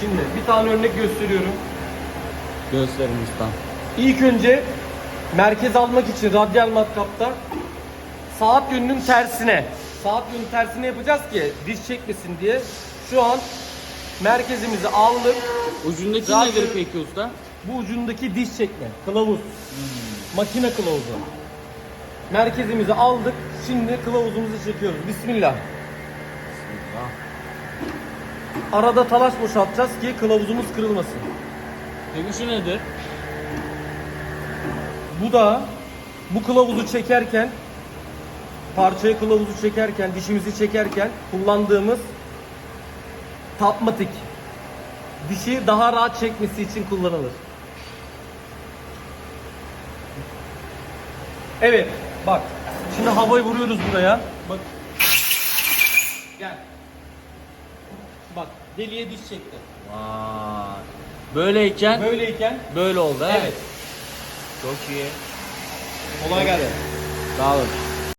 Şimdi bir tane örnek gösteriyorum. Gösterin ustam. İlk önce merkez almak için radyal matkapta saat yönünün tersine saat yönünün tersine yapacağız ki diş çekmesin diye. Şu an merkezimizi aldık. Ucundaki Zaten- nedir peki usta? Bu ucundaki diş çekme, kılavuz. Makine kılavuzu. Merkezimizi aldık. Şimdi kılavuzumuzu çekiyoruz. Bismillah. Arada talaş boşaltacağız ki kılavuzumuz kırılmasın. Peki şu nedir? Bu da bu kılavuzu çekerken parçayı kılavuzu çekerken dişimizi çekerken kullandığımız tapmatik. Dişi daha rahat çekmesi için kullanılır. Evet bak şimdi havayı vuruyoruz buraya. Bak. Gel. Bak deliye diş çekti. Vay. Böyleyken Böyleyken böyle oldu he? evet. Çok iyi. Kolay gelsin. Sağ olun.